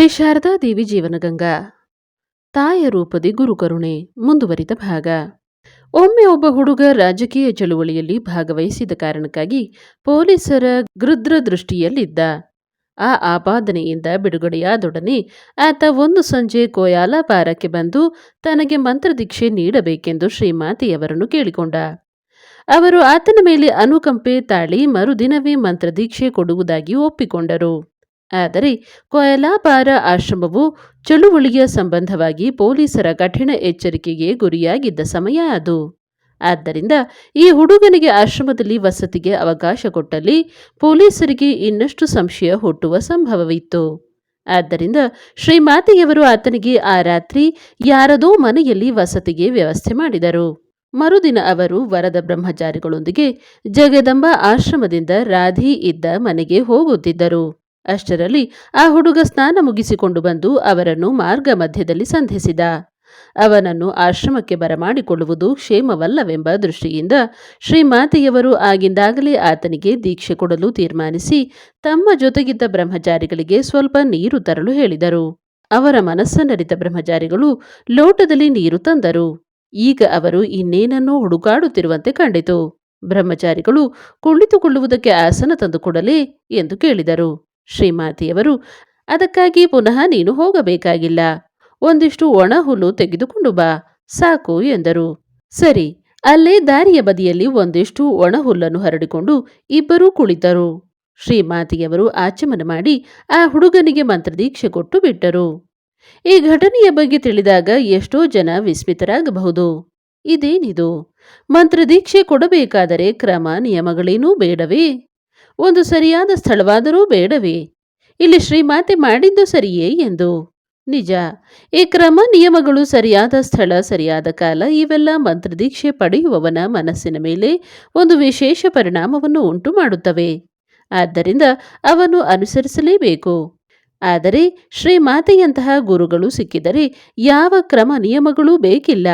ಶ್ರೀ ಶಾರದಾ ದೇವಿ ಜೀವನಗಂಗಾ. ತಾಯ ರೂಪದಿ ಗುರುಕರುಣೆ ಮುಂದುವರಿದ ಭಾಗ. ಒಮ್ಮೆ ಒಬ್ಬ ಹುಡುಗ ರಾಜಕೀಯ ಚಳುವಳಿಯಲ್ಲಿ ಭಾಗವಹಿಸಿದ ಕಾರಣಕ್ಕಾಗಿ ಪೊಲೀಸರ ಗೃದ್ರ ದೃಷ್ಟಿಯಲ್ಲಿದ್ದ. ಆ ಆಪಾದನೆಯಿಂದ ಬಿಡುಗಡೆಯಾದೊಡನೆ ಆತ ಒಂದು ಸಂಜೆ ಕೋಯಾಲ ಪಾರಕ್ಕೆ ಬಂದು ತನಗೆ ಮಂತ್ರದೀಕ್ಷೆ ನೀಡಬೇಕೆಂದು ಶ್ರೀಮಾತೆಯವರನ್ನು ಕೇಳಿಕೊಂಡ. ಅವರು ಆತನ ಮೇಲೆ ಅನುಕಂಪೆ ತಾಳಿ ಮರುದಿನವೇ ಮಂತ್ರದೀಕ್ಷೆ ಕೊಡುವುದಾಗಿ ಒಪ್ಪಿಕೊಂಡರು. ಆದರೆ ಕೊಯಲಾಬಾರ ಆಶ್ರಮವು ಚಳುವಳಿಯ ಸಂಬಂಧವಾಗಿ ಪೊಲೀಸರ ಕಠಿಣ ಎಚ್ಚರಿಕೆಗೆ ಗುರಿಯಾಗಿದ್ದ ಸಮಯ ಅದು. ಆದ್ದರಿಂದ ಈ ಹುಡುಗನಿಗೆ ಆಶ್ರಮದಲ್ಲಿ ವಸತಿಗೆ ಅವಕಾಶ ಕೊಟ್ಟಲ್ಲಿ ಪೊಲೀಸರಿಗೆ ಇನ್ನಷ್ಟು ಸಂಶಯ ಹುಟ್ಟುವ ಸಂಭವವಿತ್ತು. ಆದ್ದರಿಂದ ಶ್ರೀಮಾತೆಯವರು ಆತನಿಗೆ ಆ ರಾತ್ರಿ ಯಾರದೋ ಮನೆಯಲ್ಲಿ ವಸತಿಗೆ ವ್ಯವಸ್ಥೆ ಮಾಡಿದರು. ಮರುದಿನ ಅವರು ವರದ ಬ್ರಹ್ಮಚಾರಿಗಳೊಂದಿಗೆ ಜಗದಂಬ ಆಶ್ರಮದಿಂದ ರಾಧಿ ಇದ್ದ ಮನೆಗೆ ಹೋಗುತ್ತಿದ್ದರು. ಅಷ್ಟರಲ್ಲಿ ಆ ಹುಡುಗ ಸ್ನಾನ ಮುಗಿಸಿಕೊಂಡು ಬಂದು ಅವರನ್ನು ಮಾರ್ಗ ಮಧ್ಯದಲ್ಲಿ ಸಂಧಿಸಿದ. ಅವನನ್ನು ಆಶ್ರಮಕ್ಕೆ ಬರಮಾಡಿಕೊಳ್ಳುವುದು ಕ್ಷೇಮವಲ್ಲವೆಂಬ ದೃಷ್ಟಿಯಿಂದ ಶ್ರೀಮಾತೆಯವರು ಆಗಿಂದಾಗಲೇ ಆತನಿಗೆ ದೀಕ್ಷೆ ಕೊಡಲು ತೀರ್ಮಾನಿಸಿ ತಮ್ಮ ಜೊತೆಗಿದ್ದ ಬ್ರಹ್ಮಚಾರಿಗಳಿಗೆ ಸ್ವಲ್ಪ ನೀರು ತರಲು ಹೇಳಿದರು. ಅವರ ಮನಸ್ಸನ್ನರಿತ ಬ್ರಹ್ಮಚಾರಿಗಳು ಲೋಟದಲ್ಲಿ ನೀರು ತಂದರು. ಈಗ ಅವರು ಇನ್ನೇನನ್ನೋ ಹುಡುಕಾಡುತ್ತಿರುವಂತೆ ಕಂಡಿತು. ಬ್ರಹ್ಮಚಾರಿಗಳು ಕುಳಿತುಕೊಳ್ಳುವುದಕ್ಕೆ ಆಸನ ತಂದುಕೊಡಲೇ ಎಂದು ಕೇಳಿದರು. ಶ್ರೀಮಾತೆಯವರು, ಅದಕ್ಕಾಗಿ ಪುನಃ ನೀನು ಹೋಗಬೇಕಾಗಿಲ್ಲ. ಒಂದಿಷ್ಟು ಒಣ ಹುಲ್ಲು ತೆಗೆದುಕೊಂಡು ಬಾ, ಸಾಕು ಎಂದರು. ಸರಿ, ಅಲ್ಲೇ ದಾರಿಯ ಬದಿಯಲ್ಲಿ ಒಂದಿಷ್ಟು ಒಣ ಹುಲ್ಲನ್ನು ಹರಡಿಕೊಂಡು ಇಬ್ಬರೂ ಕುಳಿತರು. ಶ್ರೀಮಾತಿಯವರು ಆಚಮನ ಮಾಡಿ ಆ ಹುಡುಗನಿಗೆ ಮಂತ್ರದೀಕ್ಷೆ ಕೊಟ್ಟು ಬಿಟ್ಟರು. ಈ ಘಟನೆಯ ಬಗ್ಗೆ ತಿಳಿದಾಗ ಎಷ್ಟೋ ಜನ ವಿಸ್ಮಿತರಾಗಬಹುದು. ಇದೇನಿದು? ಮಂತ್ರದೀಕ್ಷೆ ಕೊಡಬೇಕಾದರೆ ಕ್ರಮ ನಿಯಮಗಳೇನೂ ಬೇಡವೇ? ಒಂದು ಸರಿಯಾದ ಸ್ಥಳವಾದರೂ ಬೇಡವೇ? ಇಲ್ಲಿ ಶ್ರೀಮಾತೆ ಮಾಡಿದ್ದು ಸರಿಯೇ ಎಂದು. ನಿಜ. ಈ ಕ್ರಮ ನಿಯಮಗಳು ಸರಿಯಾದ ಸ್ಥಳ, ಸರಿಯಾದ ಕಾಲ, ಇವೆಲ್ಲ ಮಂತ್ರದೀಕ್ಷೆ ಪಡೆಯುವವನ ಮನಸ್ಸಿನ ಮೇಲೆ ಒಂದು ವಿಶೇಷ ಪರಿಣಾಮವನ್ನು ಉಂಟು ಮಾಡುತ್ತವೆ ಆದ್ದರಿಂದ ಅವನು ಅನುಸರಿಸಲೇಬೇಕು. ಆದರೆ ಶ್ರೀಮಾತೆಯಂತಹ ಗುರುಗಳು ಸಿಕ್ಕಿದರೆ ಯಾವ ಕ್ರಮ ನಿಯಮಗಳೂ ಬೇಕಿಲ್ಲ.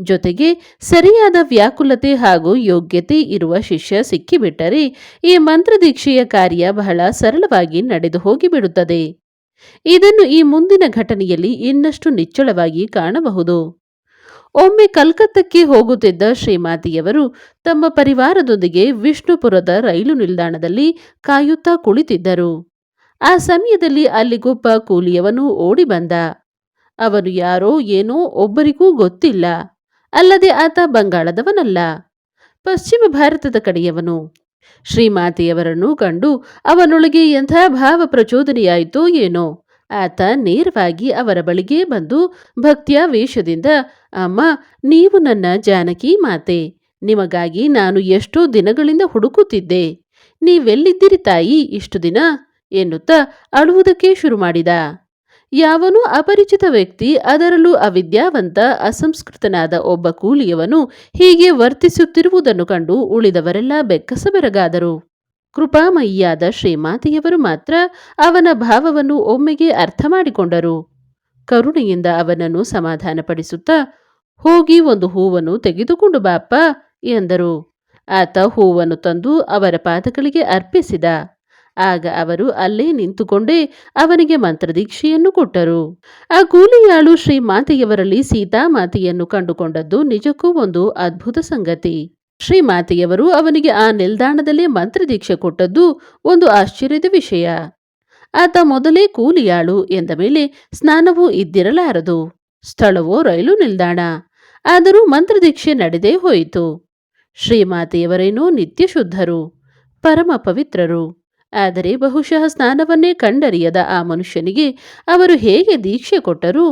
ಜೊತೆಗೆ ಸರಿಯಾದ ವ್ಯಾಕುಲತೆ ಹಾಗೂ ಯೋಗ್ಯತೆ ಇರುವ ಶಿಷ್ಯ ಸಿಕ್ಕಿಬಿಟ್ಟರೆ ಈ ಮಂತ್ರದೀಕ್ಷೆಯ ಕಾರ್ಯ ಬಹಳ ಸರಳವಾಗಿ ನಡೆದು ಹೋಗಿಬಿಡುತ್ತದೆ. ಇದನ್ನು ಈ ಮುಂದಿನ ಘಟನೆಯಲ್ಲಿ ಇನ್ನಷ್ಟು ನಿಚ್ಚಳವಾಗಿ ಕಾಣಬಹುದು. ಒಮ್ಮೆ ಕಲ್ಕತ್ತಕ್ಕೆ ಹೋಗುತ್ತಿದ್ದ ಶ್ರೀಮಾತಿಯವರು ತಮ್ಮ ಪರಿವಾರದೊಂದಿಗೆ ವಿಷ್ಣುಪುರದ ರೈಲು ನಿಲ್ದಾಣದಲ್ಲಿ ಕಾಯುತ್ತಾ ಕುಳಿತಿದ್ದರು. ಆ ಸಮಯದಲ್ಲಿ ಅಲ್ಲಿಗೊಬ್ಬ ಕೂಲಿಯವನು ಓಡಿ ಬಂದ. ಅವನು ಯಾರೋ ಏನೋ ಒಬ್ಬರಿಗೂ ಗೊತ್ತಿಲ್ಲ. ಅಲ್ಲದೆ ಆತ ಬಂಗಾಳದವನಲ್ಲ. ಪಶ್ಚಿಮ ಭಾರತದ ಕಡೆಯವನು. ಶ್ರೀಮಾತೆಯವರನ್ನು ಕಂಡು ಅವನೊಳಗೆ ಎಂಥ ಭಾವ ಪ್ರಚೋದನೆಯಾಯಿತೋ ಏನೋ, ಆತ ನೇರವಾಗಿ ಅವರ ಬಳಿಗೆ ಬಂದು ಭಕ್ತಿಯ ವೇಷದಿಂದ ಅಮ್ಮ, ನೀವು ನನ್ನ ಜಾನಕಿ ಮಾತೆ, ನಿಮಗಾಗಿ ನಾನು ಎಷ್ಟೋ ದಿನಗಳಿಂದ ಹುಡುಕುತ್ತಿದ್ದೆ. ನೀವೆಲ್ಲಿದ್ದೀರಿ ತಾಯಿ ಇಷ್ಟು ದಿನ? ಎನ್ನುತ್ತಾ ಅಳುವುದಕ್ಕೆ ಶುರು ಮಾಡಿದ ಯಾವನೋ ಅಪರಿಚಿತ ವ್ಯಕ್ತಿ, ಅದರಲ್ಲೂ ಅವಿದ್ಯಾವಂತ, ಅಸಂಸ್ಕೃತನಾದ ಒಬ್ಬ ಕೂಲಿಯವನು ಹೀಗೆ ವರ್ತಿಸುತ್ತಿರುವುದನ್ನು ಕಂಡು ಉಳಿದವರೆಲ್ಲ ಬೆಕ್ಕಸಬೆರಗಾದರು. ಕೃಪಾಮಯಿಯಾದ ಶ್ರೀಮಾತೆಯವರು ಮಾತ್ರ ಅವನ ಭಾವವನ್ನು ಒಮ್ಮೆಗೆ ಅರ್ಥ ಮಾಡಿಕೊಂಡರು ಕರುಣೆಯಿಂದ ಅವನನ್ನು ಸಮಾಧಾನಪಡಿಸುತ್ತಾ, ಹೋಗಿ ಒಂದು ಹೂವನ್ನು ತೆಗೆದುಕೊಂಡು ಬಾಪ್ಪ ಎಂದರು. ಆತ ಹೂವನ್ನು ತಂದು ಅವರ ಪಾದಗಳಿಗೆ ಅರ್ಪಿಸಿದ. ಆಗ ಅವರು ಅಲ್ಲೇ ನಿಂತುಕೊಂಡೇ ಅವನಿಗೆ ಮಂತ್ರದೀಕ್ಷೆಯನ್ನು ಕೊಟ್ಟರು. ಆ ಕೂಲಿಯಾಳು ಶ್ರೀಮಾತೆಯವರಲ್ಲಿ ಸೀತಾಮಾತೆಯನ್ನು ಕಂಡುಕೊಂಡದ್ದು ನಿಜಕ್ಕೂ ಒಂದು ಅದ್ಭುತ ಸಂಗತಿ. ಶ್ರೀಮಾತೆಯವರು ಅವನಿಗೆ ಆ ನಿಲ್ದಾಣದಲ್ಲೇ ಮಂತ್ರದೀಕ್ಷೆ ಕೊಟ್ಟದ್ದು ಒಂದು ಆಶ್ಚರ್ಯದ ವಿಷಯ. ಆತ ಮೊದಲೇ ಕೂಲಿಯಾಳು ಎಂದ ಮೇಲೆ ಸ್ನಾನವೂ ಇದ್ದಿರಲಾರದು. ಸ್ಥಳವೋ ರೈಲು ನಿಲ್ದಾಣ. ಆದರೂ ಮಂತ್ರದೀಕ್ಷೆ ನಡೆದೇ ಹೋಯಿತು. ಶ್ರೀಮಾತೆಯವರೇನೋ ನಿತ್ಯ ಶುದ್ಧರು ಪರಮ ಪವಿತ್ರರು. ಆದರೆ ಬಹುಶಃ ಸ್ನಾನವನ್ನೇ ಕಂಡರಿಯದ ಆ ಮನುಷ್ಯನಿಗೆ ಅವರು ಹೇಗೆ ದೀಕ್ಷೆ ಕೊಟ್ಟರು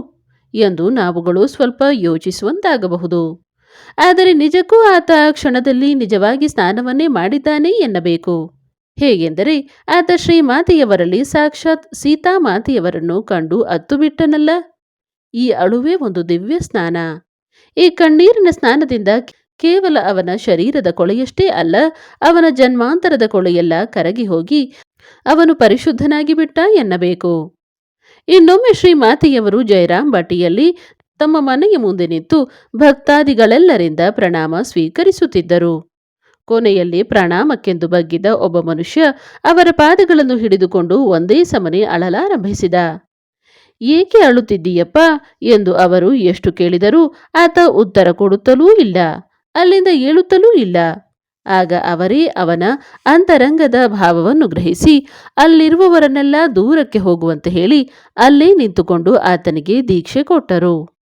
ಎಂದು ನಾವುಗಳು ಸ್ವಲ್ಪ ಯೋಚಿಸುವಂತಾಗಬಹುದು. ಆದರೆ ನಿಜಕ್ಕೂ ಆತ ಕ್ಷಣದಲ್ಲಿ ನಿಜವಾಗಿ ಸ್ನಾನವನ್ನೇ ಮಾಡಿದ್ದಾನೆ ಎನ್ನಬೇಕು. ಹೇಗೆಂದರೆ ಆತ ಶ್ರೀಮಾತೆಯವರಲ್ಲಿ ಸಾಕ್ಷಾತ್ ಸೀತಾಮಾತೆಯವರನ್ನು ಕಂಡು ಅತ್ತು ಬಿಟ್ಟನಲ್ಲ ಈ ಅಳುವೆ ಒಂದು ದಿವ್ಯ ಸ್ನಾನ. ಈ ಕಣ್ಣೀರಿನ ಸ್ನಾನದಿಂದ ಕೇವಲ ಅವನ ಶರೀರದ ಕೊಳೆಯಷ್ಟೇ ಅಲ್ಲ, ಅವನ ಜನ್ಮಾಂತರದ ಕೊಳೆಯೆಲ್ಲ ಕರಗಿ ಹೋಗಿ ಅವನು ಪರಿಶುದ್ಧನಾಗಿ ಬಿಟ್ಟ ಎನ್ನಬೇಕು. ಇನ್ನೊಮ್ಮೆ ಶ್ರೀಮಾತೆಯವರು ಜಯರಾಮ್ ಬಾಟಿಯಲ್ಲಿ ತಮ್ಮ ಮನೆಯ ಮುಂದೆ ನಿಂತು ಭಕ್ತಾದಿಗಳೆಲ್ಲರಿಂದ ಪ್ರಣಾಮ ಸ್ವೀಕರಿಸುತ್ತಿದ್ದರು. ಕೊನೆಯಲ್ಲಿ ಪ್ರಣಾಮಕ್ಕೆಂದು ಬಗ್ಗಿದ ಒಬ್ಬ ಮನುಷ್ಯ ಅವರ ಪಾದಗಳನ್ನು ಹಿಡಿದುಕೊಂಡು ಒಂದೇ ಸಮನೆ ಅಳಲಾರಂಭಿಸಿದ. ಏಕೆ ಅಳುತ್ತಿದ್ದೀಯಪ್ಪ? ಎಂದು ಅವರು ಎಷ್ಟು ಕೇಳಿದರೂ ಆತ ಉತ್ತರ ಕೊಡುತ್ತಲೂ ಇಲ್ಲ. ಅಲ್ಲಿಂದ ಏಳುತ್ತಲೂ ಇಲ್ಲ. ಆಗ ಅವರೇ ಅವನ ಅಂತರಂಗದ ಭಾವವನ್ನು ಗ್ರಹಿಸಿ, ಅಲ್ಲಿರುವವರನ್ನೆಲ್ಲ ದೂರಕ್ಕೆ ಹೋಗುವಂತೆ ಹೇಳಿ ಅಲ್ಲೇ ನಿಂತುಕೊಂಡು ಆತನಿಗೆ ದೀಕ್ಷೆ ಕೊಟ್ಟರು.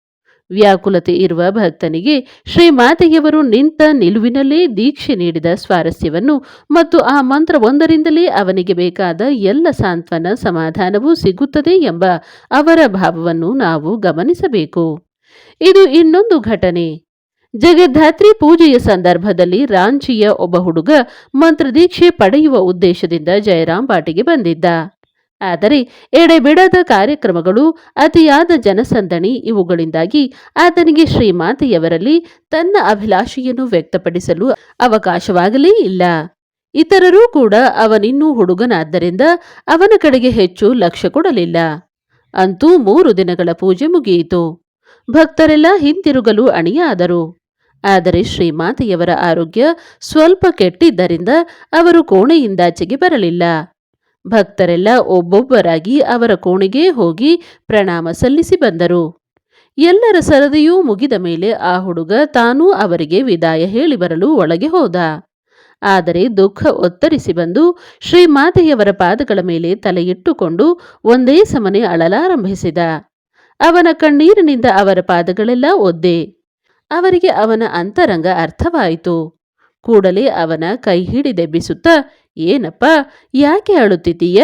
ವ್ಯಾಕುಲತೆ ಇರುವ ಭಕ್ತನಿಗೆ ಶ್ರೀಮಾತೆಯವರು ನಿಂತ ನಿಲುವಿನಲ್ಲೇ ದೀಕ್ಷೆ ನೀಡಿದ ಸ್ವಾರಸ್ಯವನ್ನು ಮತ್ತು ಆ ಮಂತ್ರವೊಂದರಿಂದಲೇ ಅವನಿಗೆ ಬೇಕಾದ ಎಲ್ಲ ಸಾಂತ್ವನ ಸಮಾಧಾನವೂ ಸಿಗುತ್ತದೆ ಎಂಬ ಅವರ ಭಾವವನ್ನು ನಾವು ಗಮನಿಸಬೇಕು. ಇದು ಇನ್ನೊಂದು ಘಟನೆ. ಜಗದ್ಧಾತ್ರಿ ಪೂಜೆಯ ಸಂದರ್ಭದಲ್ಲಿ ರಾಂಚಿಯ ಒಬ್ಬ ಹುಡುಗ ಮಂತ್ರದೀಕ್ಷೆ ಪಡೆಯುವ ಉದ್ದೇಶದಿಂದ ಜಯರಾಮ್ ಬಾಟಿಗೆ ಬಂದಿದ್ದ. ಆದರೆ ಎಡೆಬಿಡದ ಕಾರ್ಯಕ್ರಮಗಳು, ಅತಿಯಾದ ಜನಸಂದಣಿ ಇವುಗಳಿಂದಾಗಿ ಆತನಿಗೆ ಶ್ರೀಮಾತೆಯವರಲ್ಲಿ ತನ್ನ ಅಭಿಲಾಷೆಯನ್ನು ವ್ಯಕ್ತಪಡಿಸಲು ಅವಕಾಶವಾಗಲೇ ಇಲ್ಲ. ಇತರರೂ ಕೂಡ ಅವನಿನ್ನೂ ಹುಡುಗನಾದ್ದರಿಂದ ಅವನ ಕಡೆಗೆ ಹೆಚ್ಚು ಲಕ್ಷ್ಯ ಕೊಡಲಿಲ್ಲ. ಅಂತೂ ಮೂರು ದಿನಗಳ ಪೂಜೆ ಮುಗಿಯಿತು. ಭಕ್ತರೆಲ್ಲ ಹಿಂತಿರುಗಲು ಅಣಿಯಾದರು. ಆದರೆ ಶ್ರೀಮಾತೆಯವರ ಆರೋಗ್ಯ ಸ್ವಲ್ಪ ಕೆಟ್ಟಿದ್ದರಿಂದ ಅವರು ಕೋಣೆಯಿಂದಾಚೆಗೆ ಬರಲಿಲ್ಲ. ಭಕ್ತರೆಲ್ಲ ಒಬ್ಬೊಬ್ಬರಾಗಿ ಅವರ ಕೋಣೆಗೆ ಹೋಗಿ ಪ್ರಣಾಮ ಸಲ್ಲಿಸಿ ಬಂದರು. ಎಲ್ಲರ ಸರದಿಯೂ ಮುಗಿದ ಮೇಲೆ ಆ ಹುಡುಗ ತಾನೂ ಅವರಿಗೆ ವಿದಾಯ ಹೇಳಿ ಬರಲು ಒಳಗೆ ಹೋದ. ಆದರೆ ದುಃಖ ಒತ್ತರಿಸಿ ಬಂದು ಶ್ರೀಮಾತೆಯವರ ಪಾದಗಳ ಮೇಲೆ ತಲೆಯಿಟ್ಟುಕೊಂಡು ಒಂದೇ ಸಮನೆ ಅಳಲಾರಂಭಿಸಿದ. ಅವನ ಕಣ್ಣೀರಿನಿಂದ ಅವರ ಪಾದಗಳೆಲ್ಲ ಒದ್ದೆ. ಅವರಿಗೆ ಅವನ ಅಂತರಂಗ ಅರ್ಥವಾಯಿತು. ಕೂಡಲೇ ಅವನ ಕೈ ಹಿಡಿದೆಬ್ಬಿಸುತ್ತಾ, ಏನಪ್ಪ, ಯಾಕೆ ಅಳುತ್ತಿದ್ದೀಯ?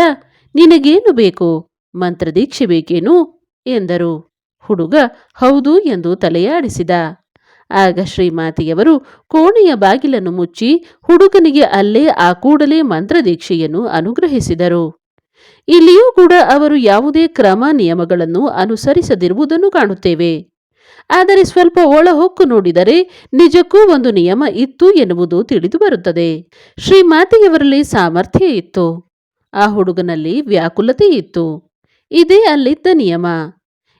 ನಿನಗೇನು ಬೇಕು? ಮಂತ್ರದೀಕ್ಷೆ ಬೇಕೇನು? ಎಂದರು. ಹುಡುಗ, ಹೌದು ಎಂದು ತಲೆಯಾಡಿಸಿದ. ಆಗ ಶ್ರೀಮಾತಿಯವರು ಕೋಣೆಯ ಬಾಗಿಲನ್ನು ಮುಚ್ಚಿ ಹುಡುಗನಿಗೆ ಅಲ್ಲೇ ಆ ಕೂಡಲೇ ಮಂತ್ರದೀಕ್ಷೆಯನ್ನು ಅನುಗ್ರಹಿಸಿದರು. ಇಲ್ಲಿಯೂ ಕೂಡ ಅವರು ಯಾವುದೇ ಕ್ರಮ ನಿಯಮಗಳನ್ನು ಅನುಸರಿಸದಿರುವುದನ್ನು ಕಾಣುತ್ತೇವೆ. ಆದರೆ ಸ್ವಲ್ಪ ಒಳಹೊಕ್ಕು ನೋಡಿದರೆ ನಿಜಕ್ಕೂ ಒಂದು ನಿಯಮ ಇತ್ತು ಎನ್ನುವುದು ತಿಳಿದು ಬರುತ್ತದೆ. ಶ್ರೀಮಾತೆಯವರಲ್ಲಿ ಸಾಮರ್ಥ್ಯ ಇತ್ತು. ಆ ಹುಡುಗನಲ್ಲಿ ವ್ಯಾಕುಲತೆ ಇತ್ತು. ಇದೇ ಅಲ್ಲಿದ್ದ ನಿಯಮ.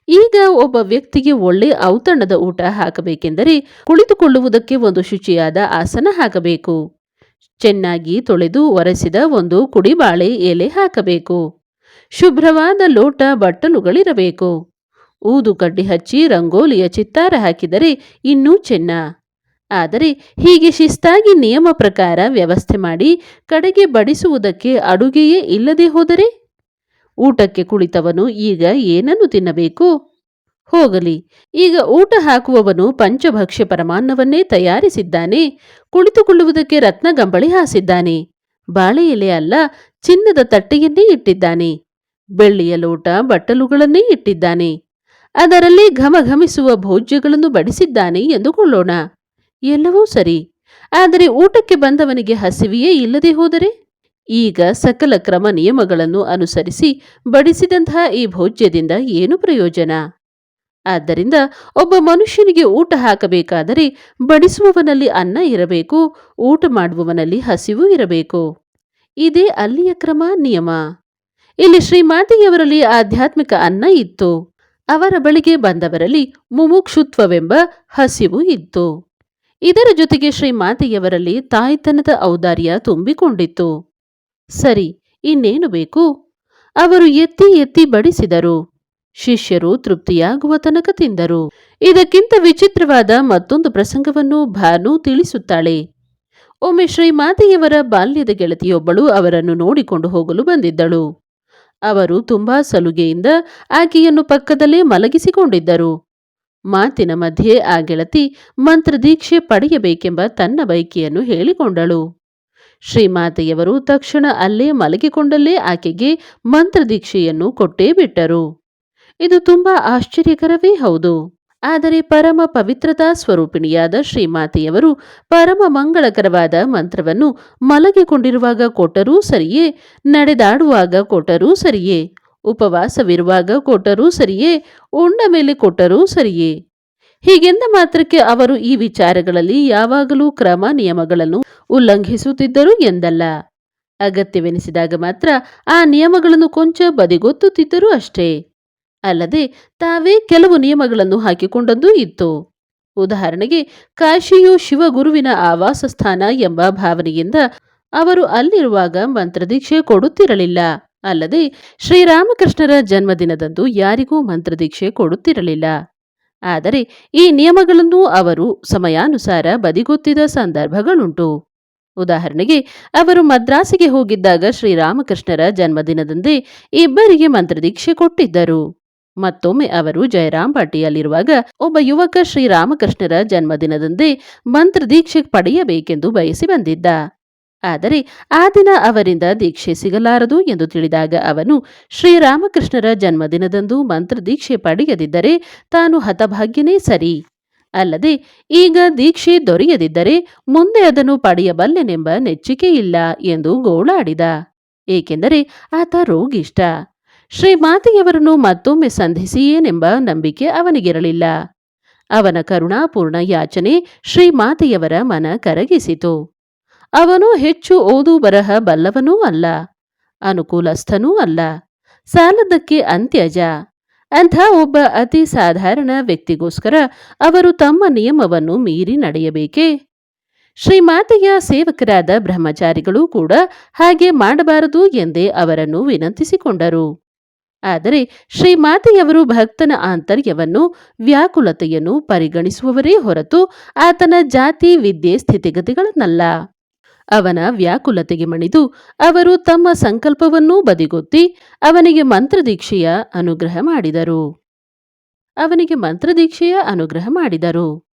ಈಗ ಒಬ್ಬ ವ್ಯಕ್ತಿಗೆ ಒಳ್ಳೆ ಔತಣದ ಊಟ ಹಾಕಬೇಕೆಂದರೆ ಕುಳಿತುಕೊಳ್ಳುವುದಕ್ಕೆ ಒಂದು ಶುಚಿಯಾದ ಆಸನ ಹಾಕಬೇಕು. ಚೆನ್ನಾಗಿ ತೊಳೆದು ಒರೆಸಿದ ಒಂದು ಕುಡಿಬಾಳೆ ಎಲೆ ಹಾಕಬೇಕು. ಶುಭ್ರವಾದ ಲೋಟ ಬಟ್ಟಲುಗಳಿರಬೇಕು. ಊದು ಕಡ್ಡಿ ಹಚ್ಚಿ ರಂಗೋಲಿಯ ಚಿತ್ತಾರ ಹಾಕಿದರೆ ಇನ್ನೂ ಚೆನ್ನ. ಆದರೆ ಹೀಗೆ ಶಿಸ್ತಾಗಿ ನಿಯಮ ಪ್ರಕಾರ ವ್ಯವಸ್ಥೆ ಮಾಡಿ ಕಡೆಗೆ ಬಡಿಸುವುದಕ್ಕೆ ಅಡುಗೆಯೇ ಇಲ್ಲದೆ ಹೋದರೆ? ಊಟಕ್ಕೆ ಕುಳಿತವನು ಈಗ ಏನನ್ನು ತಿನ್ನಬೇಕು? ಹೋಗಲಿ, ಈಗ ಊಟ ಹಾಕುವವನು ಪಂಚಭಕ್ಷ್ಯ ಪರಮಾನ್ನವನ್ನೇ ತಯಾರಿಸಿದ್ದಾನೆ, ಕುಳಿತುಕೊಳ್ಳುವುದಕ್ಕೆ ರತ್ನಗಂಬಳಿ ಹಾಸಿದ್ದಾನೆ, ಬಾಳೆ ಎಲೆ ಅಲ್ಲ, ಚಿನ್ನದ ತಟ್ಟೆಯನ್ನೇ ಇಟ್ಟಿದ್ದಾನೆ, ಬೆಳ್ಳಿಯ ಲೋಟ ಬಟ್ಟಲುಗಳನ್ನೇ ಇಟ್ಟಿದ್ದಾನೆ. ಅದರಲ್ಲಿ ಘಮಘಮಿಸುವ ಭೋಜ್ಯಗಳನ್ನು ಬಡಿಸಿದ್ದಾನೆ ಎಂದುಕೊಳ್ಳೋಣ. ಎಲ್ಲವೂ ಸರಿ. ಆದರೆ ಊಟಕ್ಕೆ ಬಂದವನಿಗೆ ಹಸಿವೆಯೇ ಇಲ್ಲದೆ ಹೋದರೆ? ಈಗ ಸಕಲ ಕ್ರಮ ನಿಯಮಗಳನ್ನು ಅನುಸರಿಸಿ ಬಡಿಸಿದಂತಹ ಈ ಭೋಜ್ಯದಿಂದ ಏನು ಪ್ರಯೋಜನ? ಆದ್ದರಿಂದ ಒಬ್ಬ ಮನುಷ್ಯನಿಗೆ ಊಟ ಹಾಕಬೇಕಾದರೆ ಬಡಿಸುವವನಲ್ಲಿ ಅನ್ನ ಇರಬೇಕು, ಊಟ ಮಾಡುವವನಲ್ಲಿ ಹಸಿವು ಇರಬೇಕು. ಇದೇ ಅಲ್ಲಿಯ ಕ್ರಮ ನಿಯಮ. ಇಲ್ಲಿ ಶ್ರೀಮಾತೆಯವರಲ್ಲಿ ಆಧ್ಯಾತ್ಮಿಕ ಅನ್ನ ಇತ್ತು. ಅವರ ಬಳಿಗೆ ಬಂದವರಲ್ಲಿ ಮುಮುಕ್ಷುತ್ವವೆಂಬ ಹಸಿವು ಇತ್ತು. ಇದರ ಜೊತೆಗೆ ಶ್ರೀಮಾತೆಯವರಲ್ಲಿ ತಾಯ್ತನದ ಔದಾರ್ಯ ತುಂಬಿಕೊಂಡಿತ್ತು. ಸರಿ, ಇನ್ನೇನು ಬೇಕು? ಅವರು ಎತ್ತಿ ಎತ್ತಿ ಬಡಿಸಿದರು. ಶಿಷ್ಯರು ತೃಪ್ತಿಯಾಗುವ ತನಕ ತಿಂದರು. ಇದಕ್ಕಿಂತ ವಿಚಿತ್ರವಾದ ಮತ್ತೊಂದು ಪ್ರಸಂಗವನ್ನು ಭಾನು ತಿಳಿಸುತ್ತಾಳೆ. ಒಮ್ಮೆ ಶ್ರೀಮಾತೆಯವರ ಬಾಲ್ಯದ ಗೆಳತಿಯೊಬ್ಬಳು ಅವರನ್ನು ನೋಡಿಕೊಂಡು ಹೋಗಲು ಬಂದಿದ್ದಳು. ಅವರು ತುಂಬಾ ಸಲುಗೆಯಿಂದ ಆಕೆಯನ್ನು ಪಕ್ಕದಲ್ಲೇ ಮಲಗಿಸಿಕೊಂಡಿದ್ದರು. ಮಾತಿನ ಮಧ್ಯೆ ಆ ಗೆಳತಿ ಮಂತ್ರದೀಕ್ಷೆ ಪಡೆಯಬೇಕೆಂಬ ತನ್ನ ಬೈಕಿಯನ್ನು ಹೇಳಿಕೊಂಡಳು. ಶ್ರೀಮಾತೆಯವರು ತಕ್ಷಣ ಅಲ್ಲೇ ಮಲಗಿಕೊಂಡಲ್ಲೇ ಆಕೆಗೆ ಮಂತ್ರದೀಕ್ಷೆಯನ್ನು ಕೊಟ್ಟೇ ಬಿಟ್ಟರು. ಇದು ತುಂಬಾ ಆಶ್ಚರ್ಯಕರವೇ ಹೌದು. ಆದರೆ ಪರಮ ಪವಿತ್ರತಾ ಸ್ವರೂಪಿಣಿಯಾದ ಶ್ರೀಮಾತೆಯವರು ಪರಮ ಮಂಗಳಕರವಾದ ಮಂತ್ರವನ್ನು ಮಲಗಿಕೊಂಡಿರುವಾಗ ಕೊಟ್ಟರೂ ಸರಿಯೇ, ನಡೆದಾಡುವಾಗ ಕೊಟ್ಟರೂ ಸರಿಯೇ, ಉಪವಾಸವಿರುವಾಗ ಕೊಟ್ಟರೂ ಸರಿಯೇ, ಉಂಡ ಮೇಲೆ ಕೊಟ್ಟರೂ ಸರಿಯೇ. ಹೀಗೆಂದ ಮಾತ್ರಕ್ಕೆ ಅವರು ಈ ವಿಚಾರಗಳಲ್ಲಿ ಯಾವಾಗಲೂ ಕ್ರಮ ನಿಯಮಗಳನ್ನು ಉಲ್ಲಂಘಿಸುತ್ತಿದ್ದರು ಎಂದಲ್ಲ. ಅಗತ್ಯವೆನಿಸಿದಾಗ ಮಾತ್ರ ಆ ನಿಯಮಗಳನ್ನು ಕೊಂಚ ಬದಿಗೊತ್ತುತ್ತಿದ್ದರೂ ಅಷ್ಟೇ. ಅಲ್ಲದೆ ತಾವೇ ಕೆಲವು ನಿಯಮಗಳನ್ನು ಹಾಕಿಕೊಂಡದ್ದೂ ಇತ್ತು. ಉದಾಹರಣೆಗೆ, ಕಾಶಿಯು ಶಿವಗುರುವಿನ ಆವಾಸ ಸ್ಥಾನ ಎಂಬ ಭಾವನೆಯಿಂದ ಅವರು ಅಲ್ಲಿರುವಾಗ ಮಂತ್ರದೀಕ್ಷೆ ಕೊಡುತ್ತಿರಲಿಲ್ಲ. ಅಲ್ಲದೆ, ಶ್ರೀರಾಮಕೃಷ್ಣರ ಜನ್ಮದಿನದಂದು ಯಾರಿಗೂ ಮಂತ್ರದೀಕ್ಷೆ ಕೊಡುತ್ತಿರಲಿಲ್ಲ. ಆದರೆ, ಈ ನಿಯಮಗಳನ್ನು ಅವರು ಸಮಯಾನುಸಾರ ಬದಿಗೊತ್ತಿದ ಸಂದರ್ಭಗಳುಂಟು. ಉದಾಹರಣೆಗೆ, ಅವರು ಮದ್ರಾಸಿಗೆ ಹೋಗಿದ್ದಾಗ ಶ್ರೀರಾಮಕೃಷ್ಣರ ಜನ್ಮದಿನದಂದೇ ಇಬ್ಬರಿಗೆ ಮಂತ್ರದೀಕ್ಷೆ ಕೊಟ್ಟಿದ್ದರು. ಮತ್ತೊಮ್ಮೆ ಅವರು ಜಯರಾಮ್ ಪಾಟಿಯಲ್ಲಿರುವಾಗ ಒಬ್ಬ ಯುವಕ ಶ್ರೀರಾಮಕೃಷ್ಣರ ಜನ್ಮದಿನದಂದೇ ಮಂತ್ರ ದೀಕ್ಷೆ ಪಡೆಯಬೇಕೆಂದು ಬಯಸಿ ಬಂದಿದ್ದ. ಆದರೆ ಆ ದಿನ ಅವರಿಂದ ದೀಕ್ಷೆ ಸಿಗಲಾರದು ಎಂದು ತಿಳಿದಾಗ ಅವನು ಶ್ರೀರಾಮಕೃಷ್ಣರ ಜನ್ಮದಿನದಂದು ಮಂತ್ರದೀಕ್ಷೆ ಪಡೆಯದಿದ್ದರೆ ತಾನು ಹತಭಾಗ್ಯನೇ ಸರಿ. ಅಲ್ಲದೆ ಈಗ ದೀಕ್ಷೆ ದೊರೆಯದಿದ್ದರೆ ಮುಂದೆ ಅದನ್ನು ಪಡೆಯಬಲ್ಲೆನೆಂಬ ನೆಚ್ಚಿಕೆಯಿಲ್ಲ ಎಂದು ಗೋಳಾಡಿದ. ಏಕೆಂದರೆ ಆತ ರೋಗಿಷ್ಟ ಶ್ರೀಮಾತೆಯವರನ್ನು ಮತ್ತೊಮ್ಮೆ ಸಂಧಿಸಿಯೇನೆಂಬ ನಂಬಿಕೆ ಅವನಿಗಿರಲಿಲ್ಲ. ಅವನ ಕರುಣಾಪೂರ್ಣ ಯಾಚನೆ ಶ್ರೀಮಾತೆಯವರ ಮನ ಕರಗಿಸಿತು. ಅವನು ಹೆಚ್ಚು ಓದು ಬರಹ ಬಲ್ಲವನೂ ಅಲ್ಲ, ಅನುಕೂಲಸ್ಥನೂ ಅಲ್ಲ ಸಾಲದಕ್ಕೆ ಅಂತ್ಯಜ. ಅಂಥ ಒಬ್ಬ ಅತಿ ಸಾಧಾರಣ ವ್ಯಕ್ತಿಗೋಸ್ಕರ ಅವರು ತಮ್ಮ ನಿಯಮವನ್ನು ಮೀರಿ ನಡೆಯಬೇಕೇ? ಶ್ರೀಮಾತೆಯ ಸೇವಕರಾದ ಬ್ರಹ್ಮಚಾರಿಗಳು ಕೂಡ ಹಾಗೆ ಮಾಡಬಾರದು ಎಂದೇ ಅವರನ್ನು ವಿನಂತಿಸಿಕೊಂಡರು. ಆದರೆ ಶ್ರೀಮಾತೆಯವರು ಭಕ್ತನ ಆಂತರ್ಯವನ್ನು, ವ್ಯಾಕುಲತೆಯನ್ನು ಪರಿಗಣಿಸುವವರೇ ಹೊರತು ಆತನ ಜಾತಿ, ವಿದ್ಯೆ, ಸ್ಥಿತಿಗತಿಗಳನ್ನಲ್ಲ. ಅವನ ವ್ಯಾಕುಲತೆಗೆ ಮಣಿದು ಅವರು ತಮ್ಮ ಸಂಕಲ್ಪವನ್ನೂ ಬದಿಗೊತ್ತಿ ಅವನಿಗೆ ಮಂತ್ರದೀಕ್ಷೆಯ ಅನುಗ್ರಹ ಮಾಡಿದರು. ಅವನಿಗೆ ಮಂತ್ರದೀಕ್ಷೆಯ ಅನುಗ್ರಹ ಮಾಡಿದರು.